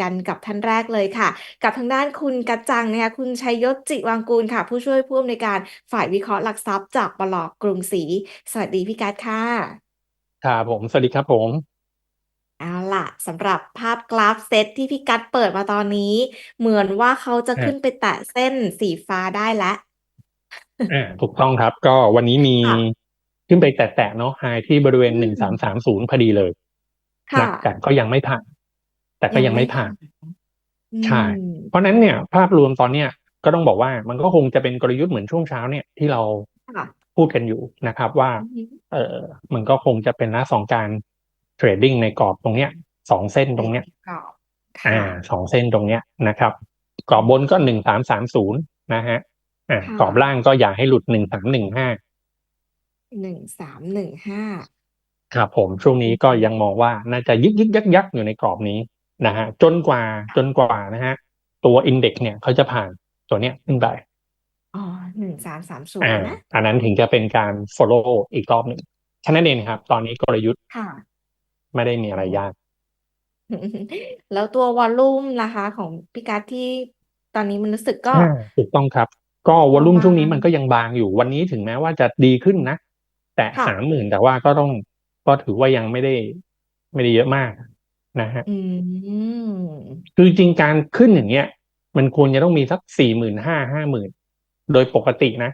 กันกับท่านแรกเลยค่ะ กับทางด้านคุณกัจจังนะคะคุณชัยยศจิวางกูลค่ะ ผู้ช่วยผู้อำนวยการฝ่ายวิเคราะห์หลักทรัพย์จากปลกรุงศรีสวัสดีพี่กัจค่ะครับผมสวัสดีครับผมเอาล่ะสำหรับภาพกราฟเซตที่พี่กัดเปิดมาตอนนี้ เหมือนว่าเขาจะอ่าขึ้นไปแตะเส้นสีฟ้าได้แล้วอ่าถูกต้องครับ ก็วันนี้มีค่ะขึ้นไปแตะๆเนาะไฮที่บริเวณอืมหนึ่งสามสามศูนย์พอดีเลยค่ะนะแต่ก็ยังไม่ผ่าน แต่ก็ยังไม่ผ่านอืใช่มเพราะฉะนั้นเนี่ย ภาพรวมตอนเนี้ยก็ต้องบอกว่ามันก็คงจะเป็นกลยุทธ์เหมือนช่วงเช้าเนี่ยที่เราค่ะพูดกันอยู่นะครับว่าอือฮึเออมันก็คงจะเป็นลักษณะของการเทรดดิ้งในกรอบตรงเนี้ยสองเส้นตรงเนี้ยกรอบอ่าค่ะสองเส้นตรงเนี้ยนะครับ กรอบบนก็หนึ่งสามสามศูนย์นะฮะอ่าค่ะกรอบล่างก็อย่าให้หลุดหนึ่งสามหนึ่งห้าหนึ่งสามหนึ่งห้าครับผมช่วงนี้ก็ยังมองว่าน่าจะยึกยึกยักยักอยู่ในกรอบนี้ นะฮะจนกว่าจนกว่านะฮะตัวอินเด็กซ์เนี่ยเขาจะผ่านตัวเนี้ยขึ้นไปอ๋อหนึ่งสามสามศูนอ่าย์นะอันนั้นถึงจะเป็นการ follow อีกรอบหนึ่งแค่นั้นเองครับ ตอนนี้กลยุทธ์ค่ะไม่ได้มีอะไรยาก แล้วตัววอลลุ่มล่ะคะของพี่กัดที่ตอนนี้มันรู้สึกก็อ่าถูกต้องครับ ก็วอลลุ่มบางๆช่วงนี้มันก็ยังบางอยู่ วันนี้ถึงแม้ว่าจะดีขึ้นนะ แต่ค่ะสามหมื่นแต่ว่าก็ต้องก็ถือว่ายังไม่ได้ไม่ได้เยอะมาก นะฮะอืมคือจริงๆการขึ้นอย่างเงี้ย มันควรจะต้องมีสักสี่หมื่นห้าห้าหมื่นโดยปกตินะ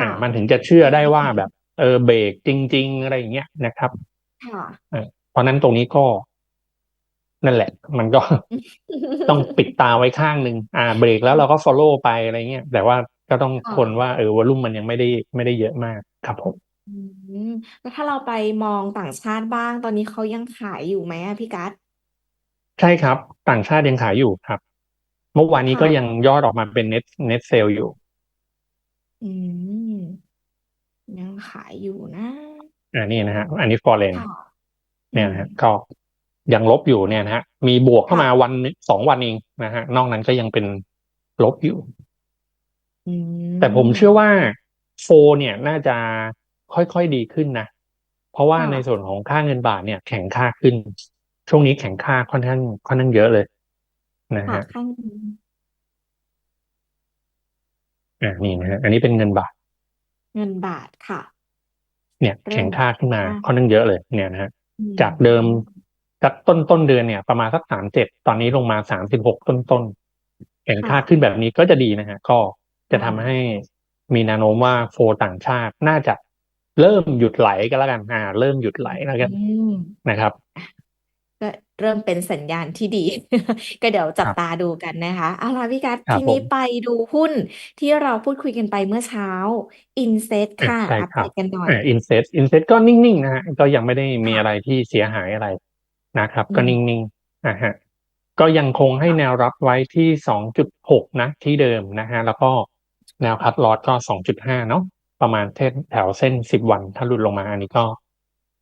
อ่าค่ะมันถึงจะเชื่อได้ว่าแบบ เออเบรกจริง ๆ อะไรอย่างเงี้ยนะครับค่ะเพราะฉะนั้นตรงนี้ก็ นั่นแหละ มันก็ต้องปิดตาไว้ข้างหนึ่งอ่า เบรกแล้วเราก็ follow ไปอะไรเงี้ยแต่ว่าก็ต้องค่ะทนว่าเออวอลุ่มมันยังไม่ได้ไม่ได้เยอะมากครับผมอื ม แล้วถ้าเราไปมองต่างชาติบ้าง ตอนนี้เขายังขายอยู่ไหมอะพี่กัดใช่ครับ ต่างชาติยังขายอยู่ครับ เมื่อวานนี้ค่ะ ก็ยังยอดออกมาเป็น net net sale อยู่ อืม ยังขายอยู่นะอ่านี่นะฮะ อันนี้ foreign ค่ะเนี่ยนะฮะก็ยังลบอยู่เนี่ยนะฮะ มีบวกเข้ามาวันนึงสองวันเองนะฮะ นอกนั้นก็ยังเป็นลบอยู่ อืมแต่ผมเชื่อว่าโฟเนี่ยน่าจะ ค่อยๆดีขึ้นนะ เพราะว่าค่ะในส่วนของค่าเงินบาทเนี่ย แข็งค่าขึ้น ช่วงนี้แข็งค่าค่อนข้างค่อนข้างเยอะเลย นะค่ะฮะข้างอ่านี่นะฮะอันนี้เป็นเงินบาท เงินบาทค่ะ เนี่ยเริ่มแข็งค่าขึ้นมาค่ะค่อนข้างเยอะเลย เนี่ยนะฮะอืมจากเดิมจากต้นต้นเดือนเนี่ย ประมาณสักสามเจ็ดตอนนี้ลงมาสามสิบหกต้นต้นๆแข็งค่าค่ะขึ้นแบบนี้ก็จะดีนะฮะก็จะทำค่ะให้มีแนวโน้มว่าโฟต่างชาติน่าจะ เริ่มหยุดไหลกันแล้วกันอ่า เริ่มหยุดไหลแล้วกันอืมนะครับก็เริ่มเป็นสัญญาณที่ดี ก็เดี๋ยวจับครับตาดูกันนะคะเอาล่ะพี่กัดครับทีนี้ผมไปดูหุ้นที่เราพูดคุยกันไปเมื่อเช้า Inset อะค่ะใช่อัปครัเดบตกันหน่อยอ่าอินเซตอินเซตก็นิ่งๆนะฮะก็ยังไม่ได้มีค่ะอะไรที่เสียหายอะไรนะครับอืก็มนิ่งๆนะฮะก็ยังคงให้แนวรับไว้ที่สองจุดหกนะ ที่เดิมนะฮะแล้วก็แนวคัดลอสก็สองจุดห้าเนาะ ประมาณเส้นแถวเส้นสิบวัน ถ้าหลุดลงมาอันนี้ก็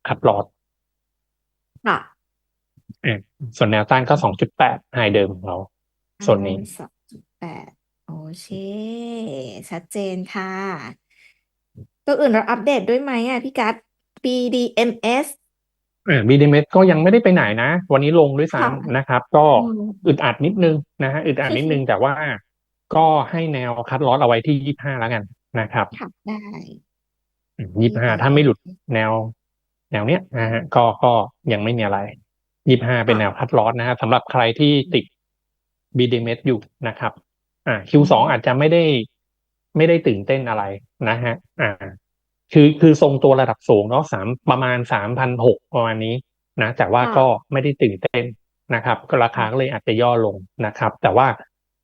คัดลอสค่ะอะส่วนแนวต้านก็สองจุดแปดไฮเดิมของเรา ส่วนนี้สองจุดแปดโอเค ชัดเจนค่ะ ตัวอื่นเราอัปเดตด้วยไหมอะพี่กัด BDMs อ่าบีดีเมก็ยังไม่ได้ไปไหนนะ วันนี้ลงด้วยค่ะซ้ำนะครับ ก็อืมอึดอัดนิดนึงนะฮะอึดอัดนิดนึงแต่ว่าก็ให้แนวคัดลอสเอาไว้ที่ยี่ห้าแล้วกัน นะครับ ค่ะ ได้ยี่ห้าถ้าไม่หลุดแนว แนวเนี้ยนะฮะก็ก็ยังไม่มีอะไรยี่ห้าเป็นค่ะแนวคัดลอสนะฮะสำหรับใครที่ติดบีดีเมอยู่นะครับ อ่า Q2 อาจจะไม่ได้ไม่ได้ตื่นเต้นอะไรนะฮะ อ่า คือคือทรงตัวระดับสูงเนาะสามประมาณสามพันหกประมาณนี้นะแต่ว่าค่ะก็ไม่ได้ตื่นเต้นนะครับ ก็ราคาก็เลยอาจจะย่อลงนะครับ แต่ว่า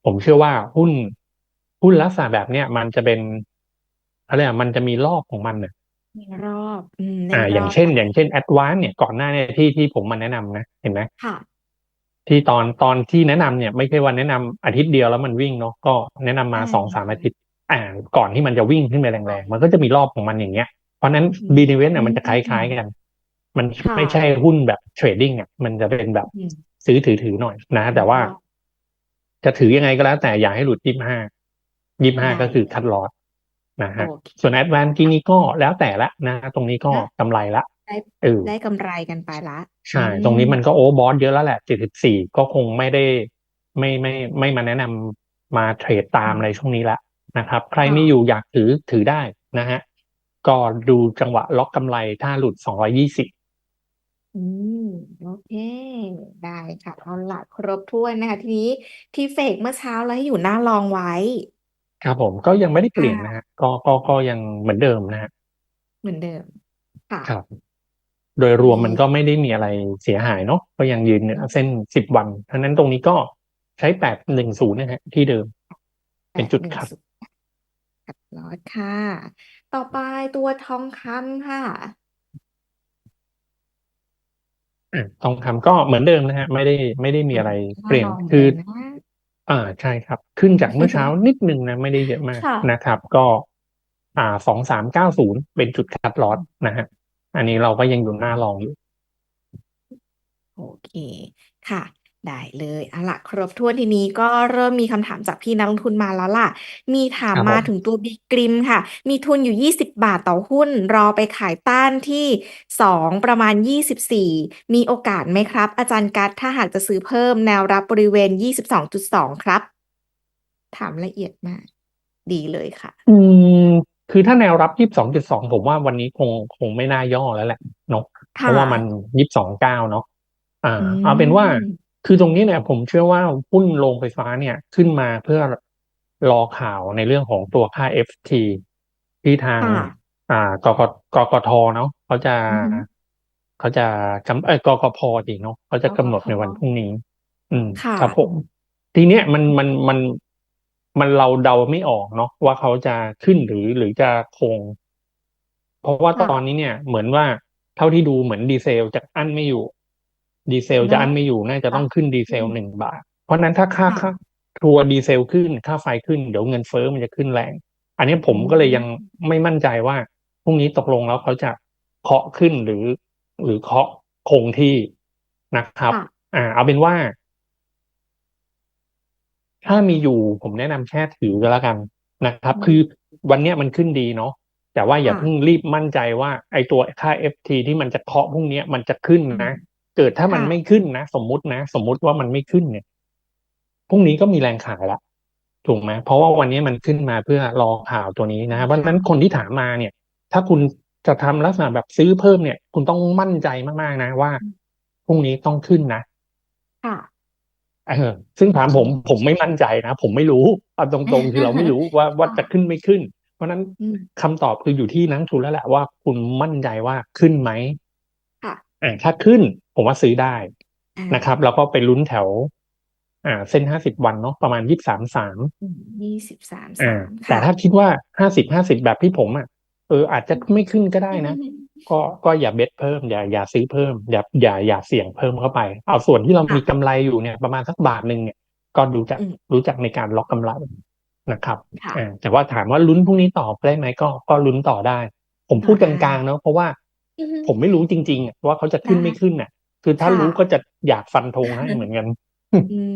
ผมเชื่อว่าหุ้นหุ้นลักษณะแบบเนี้ยมันจะเป็น อะไรอะมันจะมีรอบของมันเนี่ยมีรอบอืมอ่าในอย่างรอบเช่น อย่างเช่น Advance เนี่ยก่อนหน้าเนี่ยที่ที่ผมมาแนะนำนะเห็นไหมค่ะ ที่ตอนตอนที่แนะนำเนี่ย ไม่ใช่วันแนะนำอาทิตย์เดียวแล้วมันวิ่งเนาะก็แนะนำมาใช่สองสามอาทิตย์ อ่า ก่อนที่มันจะวิ่งขึ้นไปแรงๆ มันก็จะมีรอบของมันอย่างเงี้ย เพราะฉะนั้นอืมบีดีเวเนี่ยมันจะคล้ายๆกัน มันค่ะไม่ใช่หุ้นแบบเทรดดิ้งอะมันจะเป็นแบบอืมซื้อถือถือหน่อยนะ แต่ว่า จะถือยังไงก็แล้วแต่อย่าให้หลุดยี่ห้ายี่ห้าได้ก็คือคัดลอส นะฮะโอเคส่วนแอดวานซ์ที่นี้ก็แล้วแต่ละนะ ตรงนี้ก็นะกำไรละได้เออได้กำไรกันไปละใช่อืตรงนี้มมันก็โอเวอร์บอทเยอะแล้วแหละ74ก็คงไม่ได้ไม่ไม่ไม่มาแนะนำมาเทรดตามอะไรช่วงนี้ละนะครับ ใครค่ะมีอยู่อยากถือถือได้นะฮะก็ดูจังหวะล็อกกำไรถ้าหลุด220อืมโอเค ได้ค่ะเอาละครบถ้วนนะคะ ทีนี้ที่เฟกเมื่อเช้าเราให้อยู่หน้าลองไว้ ครับผม ก็ยังไม่ได้เปลี่ยนค่ะนะฮะ ก็ ก็ ก็ยังเหมือนเดิมนะฮะเหมือนเดิม ค่ะ ครับ โดยรวมดีมันก็ไม่ได้มีอะไรเสียหายเนาะ ก็ยังยืนเหนือเส้น 10 วัน เพราะฉะนั้นตรงนี้ก็ใช้ 810 นะฮะที่เดิมเป็นจุดคัด810คัดลอสค่ะ ต่อไปตัวทองคำค่ะ อะทองคำก็เหมือนเดิมนะฮะ ไม่ได้ไม่ได้มีอะไรหน้าเปลี่ยนลองเหมือนคือเดิมนะ อ่าใช่ครับ ขึ้นจากเมื่อเช้านิดนึงนะไม่ได้เยอะมากค่ะ นะครับ ก็ อ่าสองสามเก้าศูนย์เป็นจุดคัดลอสนะฮะอันนี้เราก็ยังอยู่หน้าลองอยู่ โอเค ค่ะ ได้เลยเอาล่ะ ครบถ้วนทีนี้ก็เริ่มมีคำถามจากพี่นักลงทุนมาแล้วล่ะ มีถามครับมาผมถึงตัวบีกริมค่ะ มีทุนอยู่ 20 บาทต่อหุ้น รอไปขายต้านที่ 2 ประมาณ 24 มีโอกาสไหมครับ อาจารย์กัตถ้าหากจะซื้อเพิ่มแนวรับบริเวณ 22.2 ครับ ถามละเอียดมาก ดีเลยค่ะ อืม คือถ้าแนวรับยี่สิบสองจุดสองผมว่าวันนี้คงคงไม่น่าย่อแล้วแหละเนาะเพค่ะ ราะว่ามันยี่สิบสองเก้าเนาะอ่า อืเอาเป็นว่าม คือตรงนี้เนี่ยผมเชื่อว่าหุ้นโรงไฟฟ้าเนี่ยขึ้นมาเพื่อรอข่าวในเรื่องของตัวค่า FT ที่ทางค่ะอ่ากกกกทเนาะเขาจะอือฮึเขาจะกำเออกกพจริงเนาะเขาจะกำหนดกกพในวันพรุ่งนี้ อืมค่ะครับผม ทีเนี้ยมันมันมันมันเราเดาไม่ออกเนาะว่าเขาจะขึ้นหรือหรือจะคง เพราะว่าค่ะตอนนี้เนี่ย เหมือนว่าเท่าที่ดูเหมือนดีเซลจะอั้นไม่อยู่ ดีเซลจะเนาะอั้นไม่อยู่น่าจะค่ะต้องขึ้นดีเซลอืมหนึ่งบาท เพราะฉะนั้นถ้าค่าค่ะค่าทัวร์ดีเซลขึ้นค่าไฟขึ้นเดี๋ยวเงินเฟ้อมันจะขึ้นแรง อันนี้ผมอืก็เลยยังมไม่มั่นใจว่าพรุ่งนี้ตกลงแล้วเขาจะเคาะขึ้นหรือ หรือเคาะคงที่นะครับค่ะอ่า เอาเป็นว่า ถ้ามีอยู่ผมแนะนำแค่ถือก็แล้วกันนะครับอืมคือวันเนี้ยมันขึ้นดีเนาะแต่ว่าอย่าค่ะเพิ่งรีบมั่นใจว่า ไอตัวค่า FT ที่มันจะเคาะพรุ่งเนี้ยมันจะขึ้นอืมนะ เกิดถ้ามันค่ะไม่ขึ้นนะ สมมุตินะ สมมุติว่ามันไม่ขึ้นเนี่ยพรุ่งนี้ก็มีแรงขายละถูกไหมเพราะว่าวันนี้มันขึ้นมาเพื่อรอข่าวตัวนี้นะเพราะฉะนั้นคนที่ถามมาเนี่ย ถ้าคุณจะทำลักษณะแบบซื้อเพิ่มเนี่ย คุณต้องมั่นใจมากๆนะว่าพรุ่งนี้ต้องขึ้นนะค่ะเออซึ่งถามผมผมไม่มั่นใจนะผมไม่รู้เอาตรงๆคือเราไม่รู้ว่าว่าจะขึ้นไม่ขึ้น เพราะฉะนั้นอืมคำตอบคืออยู่ที่นักลงทุนแล้วแหละว่าคุณมั่นใจว่าขึ้นไหมค่ะอ่าถ้าขึ้น ผมว่าซื้อได้อ่านะครับ แล้วก็ไปลุ้นแถว อ่า เส้นห้าสิบวันเนาะประมาณยี่สามสามยี่สิบสามอ่าสามแต่ค่ะถ้าคิดว่าห้าสิบห้าสิบแบบที่ผมอะเอออาจจะไม่ขึ้นก็ได้นะ ก็ก็อย่าเบ็ดเพิ่ม อย่าอย่าซื้อเพิ่ม อย่าอย่าอย่าเสี่ยงเพิ่มเข้าไป เอาส่วนที่เราค่ะมีกำไรอยู่เนี่ย ประมาณสักบาทหนึ่งเนี่ย ก็รู้จักอืมรู้จักในการล็อกกำไรนะครับค่ะอ่าแต่ว่าถามว่าลุ้นพรุ่งนี้ต่อได้ไหมก็ก็ลุ้นต่อได้ ผมพูดกได้ลางๆเนาะเพราะว่าอือฮึผมไม่รู้จริงๆอะว่าเขาจะขึ้นได้ไม่ขึ้นน่ะ คือถ้าค่ะ รู้ก็จะอยากฟันธงให้เหมือนกัน อืม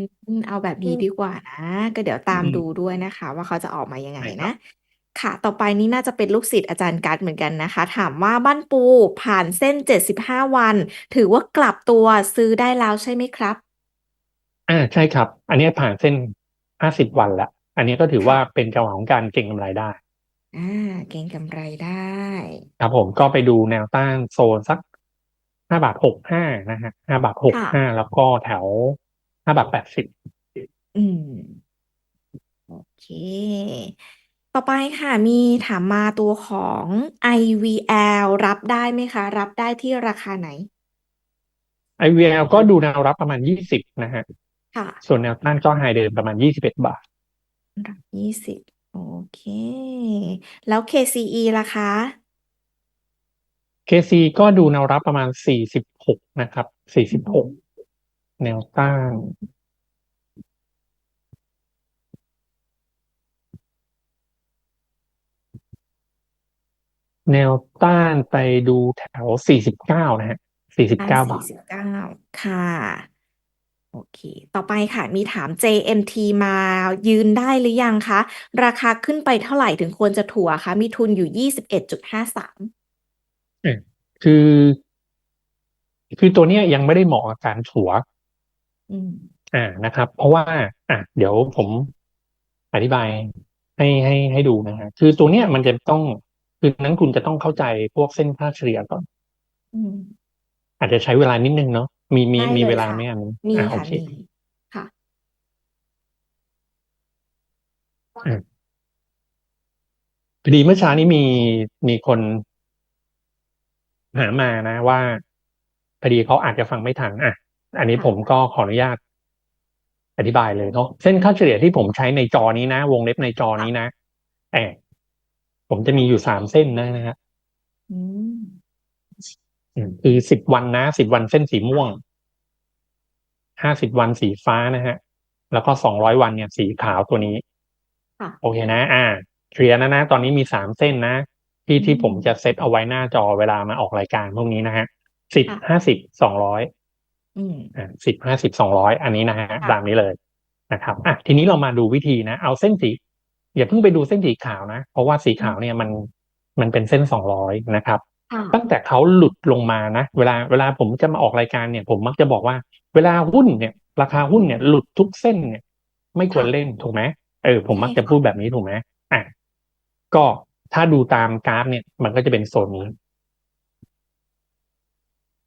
เอาแบบนี้ดีกว่านะ ก็เดี๋ยวตามอืมดูด้วยนะคะ ว่าเขาจะออกมายังไงใช่ครับนะค่ะ ต่อไปนี้น่าจะเป็นลูกศิษย์อาจารย์กัดเหมือนกันนะคะ ถามว่าบ้านปูผ่านเส้น 75 วัน ถือว่ากลับตัวซื้อได้แล้วใช่ไหมครับ อ่าใช่ครับ อันนี้ผ่านเส้นห้าสิบวันแล้วอันนี้ก็ถือว่าค่ะเป็นจังหวะของการเก็งกำไรได้ อ่า เก็งกำไรได้ ครับผมก็ไปดูแนวต้านโซนสัก ห้าบาทหกห้านะฮะห้าบาทหกค่ะห้าแล้วก็แถวห้าบาทแปดสิบอืม โอเค ต่อไปค่ะ มีถามมาตัวของ IVL รับได้ไหมคะ รับได้ที่ราคาไหน IVL ก็ดูแนวรับประมาณยี่สิบนะฮะค่ะ ส่วนแนวต้านก็ไฮเดิมประมาณยี่สิบเอ็ดบาทรับยี่สิบโอเค แล้ว KCE ล่ะคะ เคซีก็ดูแนวรับประมาณสี่สิบหกนะครับสี่สิบหกแนวต้านแนวต้านไปดูแถวสี่สิบเก้านะฮะสี่สิบเก้าบาทสี่สิบเก้าค่ะ โอเค ต่อไปค่ะ มีถาม JMT มายืนได้หรือยังคะ ราคาขึ้นไปเท่าไหร่ถึงควรจะถัวคะ มีทุนอยู่ยี่สิบเอ็ดจุดห้าสาม คือ คือตัวเนี้ยยังไม่ได้เหมาะกับการถัวอืมอ่านะครับ เพราะว่า อะเดี๋ยวผมอธิบายให้ให้ให้ดูนะฮะคือตัวเนี้ยมันจะต้องคือนั้นคุณจะต้องเข้าใจพวกเส้นค่าเฉลี่ยก่อนอืมอาจจะใช้เวลานิดนึงเนาะมีมีได้มีเลยเวลาค่ะไหมอันนี้มีอะโอค่ะเคมีค่ะพอดีเมื่อเช้านี้มีมีคน หามานะว่าพอดีเขาอาจจะฟังไม่ทันอะ อันนี้ค่ะผมก็ขออนุญาต อธิบายเลยเนาะเส้นค่าเฉลี่ยที่ผมใช้ในจอนี้นะ วงเล็บในจอนี้นะแอบผมจะมีอยู่สามเส้นนะนะฮะอืมอืมคือสิบวันนะสิบวันเส้นสีม่วงห้าสิบวันสีฟ้านะฮะ แล้วก็สองร้อยวันเนี่ย สีขาวตัวนี้ค่ะโอเคนะ อ่าเคลียร์นะนะ ตอนนี้มีสามเส้นนะ ที่ที่อืมผมจะเซตเอาไว้หน้าจอเวลามาออกรายการพวกนี้นะฮะสิบค่ะห้าสิบสองร้อยอืมอ่าสิบห้าสิบสองร้อยอันนี้นะฮะค่ะตามนี้เลยนะครับอะทีนี้เรามาดูวิธีนะ เอาเส้นสีอย่าเพิ่งไปดูเส้นสีขาวนะ เพราะว่าสีขาวเนี่ยมันมันเป็นเส้นสองร้อยนะครับค่ะตั้งแต่เขาหลุดลงมานะ เวลาเวลาผมจะมาออกรายการเนี่ย ผมมักจะบอกว่า เวลาหุ้นเนี่ย ราคาหุ้นเนี่ยหลุดทุกเส้นเนี่ย ไม่ควรค่ะเล่นถูกไหมเออผมมักใช่จะค่ะพูดแบบนี้ถูกไหมอะก็ ถ้าดูตามกราฟเนี่ย มันก็จะเป็นโซนนี้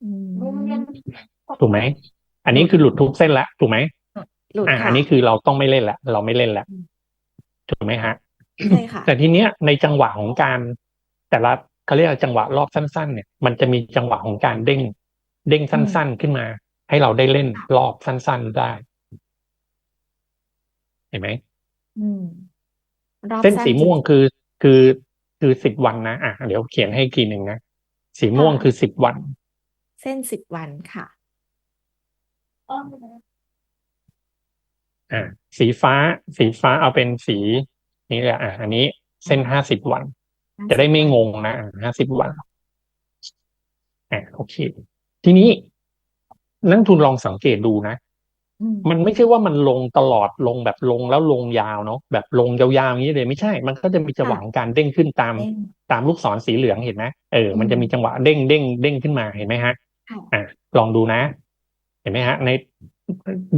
อืมถูกไหม อันนี้คือหลุดทุกเส้นละถูกไหมหลุดอะค่ะอันนี้คือเราต้องไม่เล่นละเราไม่เล่นละอืมถูกไหมฮะใช่ค่ะแต่ทีเนี้ยในจังหวะของการแต่ละเขาเรียกว่าจังหวะรอบสั้น ๆ เนี่ย มันจะมีจังหวะของการเด้ง เด้งสั้น ๆ ขึ้นมา ให้เราได้เล่นรอบสั้น ๆได้ เห็นไหมอืมรอบเส้นสั้สีม่วงคือคือ คือสิบวันนะอะเดี๋ยวเขียนให้อีกทีหนึ่งนะสีม่วงคือสิบวัน เส้นสิบวันค่ะอ่าสีฟ้า สีฟ้าเอาเป็นสีนี้เลยอะ อันนี้เส้นห้าสิบวัน จะได้ไม่งงนะห้าสิบวันอ่าโอเค ทีนี้นักลงทุนลองสังเกตดูนะอื มมันไม่ใช่ว่ามันลงตลอดลงแบบลงแล้วลงยาวเนาะแบบลงยาวๆอย่างนี้เลยไม่ใช่ มันก็จะมีจังหวะของการเด้งขึ้นตามเด้งตามลูกศรสีเหลืองเห็นไหมเออมันอืมจะมีจังหวะเด้งเด้งเด้งขึ้นมาเห็นไหมฮะค่ะอะลองดูนะ เห็นไหมฮะ ใน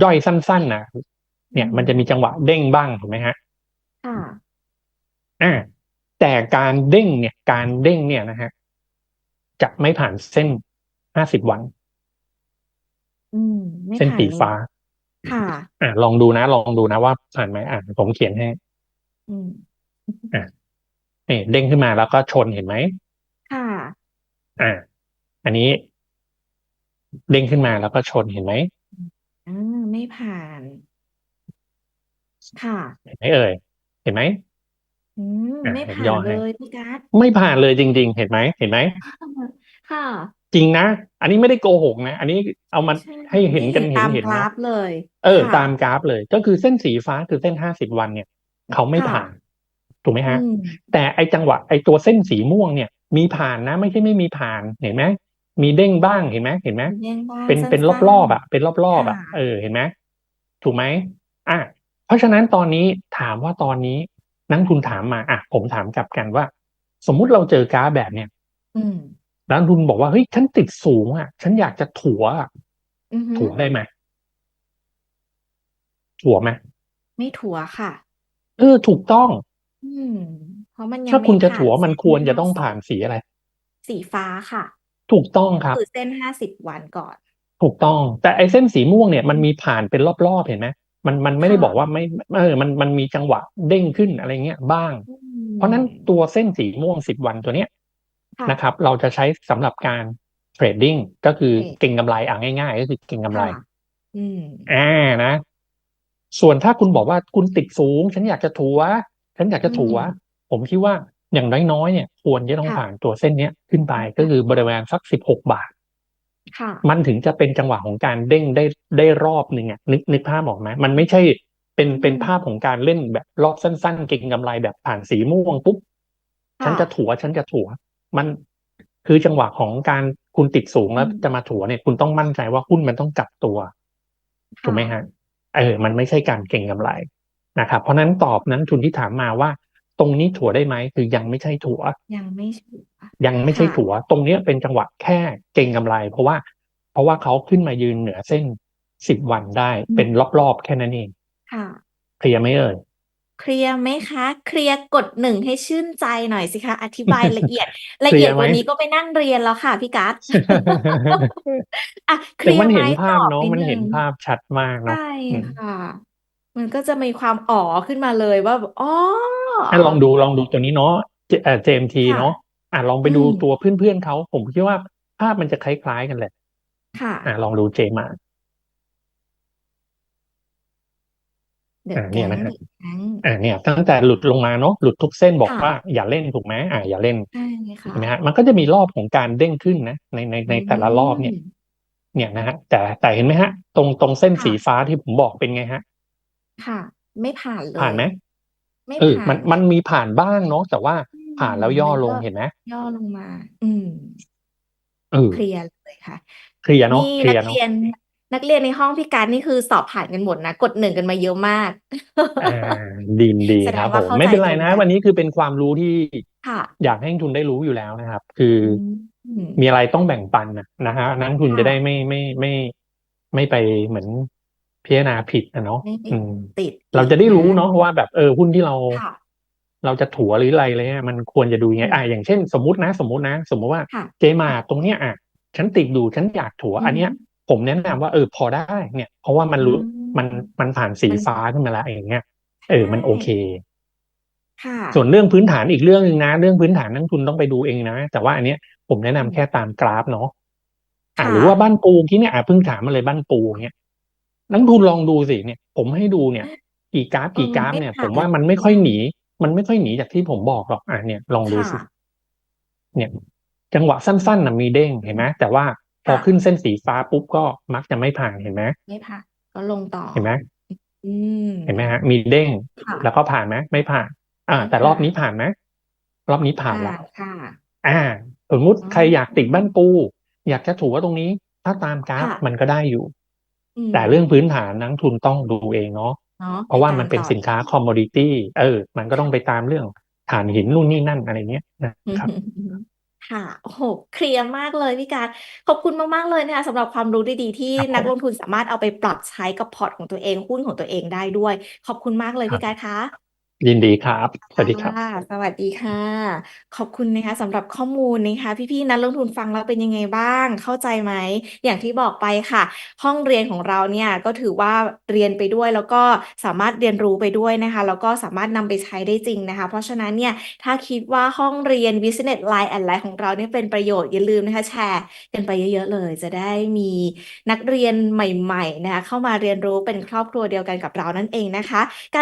ย่อยสั้นๆนะเนี่ย มันจะมีจังหวะเด้งบ้างถูกไหมฮะค่ะอ่าแต่การเด้งเนี่ย การเด้งเนี่ยนะฮะจะไม่ผ่านเส้นห้าสิบวันอืมไม่เส้นผ่านสีเลยฟ้า ค่ะ อ่าลองดูนะ ลองดูนะว่าผ่านไหมอ่าผมเขียนให้อืมนี่เด้งขึ้นมาแล้วก็ชนเห็นไหมค่ะ อ่า อันนี้ เด้งขึ้นมาแล้วก็ชนเห็นไหมอ่าไม่ผ่าน ค่ะ เห็นไหมเอ่ยเห็นไหมอืมอะไม่เดี๋ยวผ่าย่อนให้เลยพี่การ์ดไม่ผ่านเลยจริง ๆ เห็นไหมเห็นไหม ค่ะ จริงนะ อันนี้ไม่ได้โกหกนะ อันนี้เอามาใช่ให้เห็นกันเห็นตามเห็นกรานะฟเลย เออค่ะตามกราฟเลย ก็คือเส้นสีฟ้าคือเส้นห้าสิบวันเนี่ย เขาไม่ค่ะผ่าน ถูกไหมฮะอืมแต่ไอจังหวะไอตัวเส้นสีม่วงเนี่ย มีผ่านนะ ไม่ใช่ไม่มีผ่านเห็นไหมมีเด้งบ้างเห็นไหมเห็นไหมแย่งบ้างเป็นเป็นสั้นๆรอบๆอะ เป็นรอบๆอะค่ะเออเห็นไหมถูกไหมอะเพราะฉะนั้นตอนนี้ถามว่าตอนนี้นักลงทุนถามมาอะผมถามกลับกันว่า สมมุติเราเจอกราฟแบบเนี้ยอืม นักลงทุนบอกว่าเฮ้ยฉันติดสูงอะ ฉันอยากจะถัวอะอือหือถัวได้ไหมถัวไหมไม่ถัวค่ะเออถูกต้อง อืม เพราะมันยังถ้าไม่คุณจะผ่านถัวมันเส้ควรจะที่ต้องเรผ่านสีอะไร สีฟ้าค่ะ ถูกต้องครับคือเส้นห้าสิบวันก่อน ถูกต้อง แต่ไอ้เส้นสีม่วงเนี่ยมันมีผ่านเป็นรอบๆเห็นไหมมันมันไม่ได้ค่ะบอกว่าไม่เออมันมันมีจังหวะเด้งขึ้นอะไรเงี้ยบ้างอืมเพราะฉะนั้นตัวเส้นสีม่วงสิบวันตัวเนี้ยค่ะ นะครับ เราจะใช้สำหรับการเทรดดิ้งก็คือเทรดเก็งกำไรอะง่าย ๆ ก็คือเก็งกำไรค่ะอืมอ่านะ ส่วนถ้าคุณบอกว่าคุณติดสูง ฉันอยากจะถัว ฉันอยากจะถัวอืมผมคิดว่าอย่างน้อยๆเนี่ย ควรจะต้องค่ะผ่านตัวเส้นเนี้ยขึ้นไปก็คือบริเวณสักสิบหกบาทค่ะมันถึงจะเป็นจังหวะของการเด้งได้ได้รอบหนึ่งอะนึกนึกภาพออกไหมมันไม่ใช่เป็นอืมเป็นภาพของการเล่นแบบรอบสั้น ๆ เก็งกำไรแบบผ่านสีม่วงปุ๊บค่ะฉันจะถัวฉันจะถัว มันคือจังหวะของการคุณติดสูงแล้วอืมจะมาถัวเนี่ยคุณต้องมั่นใจว่าหุ้นมันต้องกลับตัวค่ะถูกไหมฮะเออ มันไม่ใช่การเก็งกำไรนะครับ เพราะฉะนั้นตอบนั้นทุนที่ถามมาว่า ตรงนี้ถัวได้ไหมคือยังไม่ใช่ถัวยังไม่ชัวร์ยังไม่ใช่ค่ะถัวตรงเนี้ยเป็นจังหวะแค่เก็งกำไร เพราะว่าพราะว่าเขาขึ้นมายืนเหนือเส้นสิบวันได้อืมเป็นรอบๆแค่นั้นเองค่ะเคลียร์ไหมเอ่ย เคลียร์ไหมคะ เคลียร์กดหนึ่งให้ชื่นใจหน่อยสิคะ อธิบายละเอียด ละเคลีเอียยร์ดไหมวันนี้ก็ไปนั่งเรียนแล้วค่ะพี่กัส อะเคแต่ลียมัร์นไหมเห็นภาตพอบเนาะนิดมันนึเห็นง ภาพชัดมากเนาะใช่อืมค่ะ มันก็จะมีความอ๋อขึ้นมาเลยว่าแบบอ๋ออะลองดูลองดูตัวนี้เนาะเจเอ่อ JMT ค่ะ เนาะอะลองไปอืดูมตัวเพื่อนๆเขาผมคิดว่าภาพมันจะคล้ายๆกันแหละ ค่ะ อะลองดูเจมา เดอะอะเนี่แก๊ยงนะฮะเดอะแก๊งอะเนี่ย ตั้งแต่หลุดลงมาเนาะหลุดทุกเส้นบอกค่ะว่าอย่าเล่นถูกไหมอะอย่าเล่นใช่ค่ะเห็นไหมฮะมันก็จะมีรอบของการเด้งขึ้นนะ ในในในอืแต่ละรอบเนี่ยมเนี่ยนะฮะแต่แต่เห็นไหมฮะ ตรงตรงเส้นค่ะสีฟ้าที่ผมบอกเป็นไงฮะ ค่ะ ไม่ผ่านเลผ่านยไหมไม่เออผ่ามันนเลมันยมีผ่านบ้างเนาะแต่ว่าอืผ่านมแล้วย่อมันลก็งเห็นไหมย่อลงมา อืมเออเคลียร์เลยค่ะเคลียร์เนาะนี่เคลีนัยกร์เนาะเรีย นนักเรียนในห้องพี่การนี่คือสอบผ่านกันหมดนะ กดหนึ่งกันมาเยอะมากอ่าดีดีแสดครังบว่าผมเข้าไม่ใจเป็นไรตรงนะกัวันนนี้คือเป็นความรู้ที่ค่ะอยากให้นักทุนได้รู้อยู่แล้วนะครับ คืออือมมีอะไรต้องแบ่งปันนะนะฮะนักทุนค่ะจะได้ไม่ไม่ไม่ไม่ไปเหมือนพิจารณาผิดนะเนาะไม่ไปอืมติด เราอีกจะได้นะรู้เนาะว่าแบบเออหุ้นที่เราค่ะเราจะถัวหรืออะไรเลยมันควรจะดูยังไงอืมอ่าอย่างเช่น สมมตินะ สมมตินะ สมมติว่าค่ะเจมาตรงเนี้ยอะฉันติดดูฉันอยากถัวอือันมเนี้ย ผมแนะนำว่าเออพอได้เนี่ย เพราะว่ามันอืรู้มมันมันผ่านสีมันฟ้าขึ้นมาแล้วอย่างเงี้ยเอใช่อมันโอเคค่ะส่วนเรื่องพื้นฐานอีกเรื่องหนึ่งนะ เรื่องพื้นฐานนักทุนต้องไปดูเองนะ แต่ว่าอันเนี้ยผมแนะนำอืมแค่ตามกราฟเนาะอ่าค่ะหรือว่าบ้านปูที่เนี่ยอะเพิ่งถามมาเลยบ้านปูเนี้ยนักทุนลองดูสิเนี่ย ผมให้ดูเนี่ย กี่กราฟเอกี่อกราฟไม่เนี่ยผผ่ามนว่ามันไม่ค่อยหนี มันไม่ค่อยหนีจากที่ผมบอกหรอกอะเนี่ยลองดูค่ะสิเนี่ย จังหวะสั้นๆนะมีเด้งเห็นไหมแต่ว่า พอค่ะขึ้นเส้นสีฟ้าปุ๊บก็มักจะไม่ผ่านเห็นไหมไม่ผ่านก็ลงต่อเห็นไหมอืมเห็นไหมฮะ มีเด้งค่ะแล้วก็ผ่านไหมไม่ผ่าน อ่าไม่แต่รอบผ่านนี้ผ่านไหมรอบนี้ผ่านผ่าแล้วนค่ะ อ่า สมมุติอ๋อใครอยากติดบ้านปู อยากจะถูว่าตรงนี้ ถ้าตามกราฟค่ะมันก็ได้อยู่อืมแต่เรื่องพื้นฐานนักทุนต้องดูเองเนาะเนาะเพราะว่าไปตามมันเป็นต่อสินค้าคอมมอดิตี้เออ มันก็ต้องไปตามเรื่องฐานหินนู่นนี่นั่นอะไรเงี้ยนะครับ ค่ะ โอ้โหเคลียร์มากเลยพี่การขอบคุณมาก ๆ เลยนะคะสำหรับความรู้ดี ๆ ที่ครับนักผมลงทุนสามารถเอาไปปรับใช้กับพอร์ตของตัวเอง หุ้นของตัวเองได้ด้วย ขอบคุณมากเลยครับพี่การคะ ยินดีครับ สวัสดีครับ ค่ะ สวัสดีค่ะ ขอบคุณนะคะสำหรับข้อมูลนะคะ พี่ ๆ นักลงทุนฟังแล้วเป็นยังไงบ้าง เข้าใจไหม อย่างที่บอกไปค่ะ ห้องเรียนของเราเนี่ยก็ถือว่าเรียนไปด้วย แล้วก็สามารถเรียนรู้ไปด้วยนะคะ แล้วก็สามารถนำไปใช้ได้จริงนะคะ เพราะฉะนั้นเนี่ยถ้าคิดว่าห้องเรียน Business Line and Life ของเราเนี่ยเป็นประโยชน์อย่าลืมนะคะแชร์กันไปเยอะ ๆ เลย จะได้มีนักเรียนใหม่ ๆ นะคะเข้ามาเรียนรู้เป็นครอบครัวเดียวกันกับเรานั่นเองนะคะ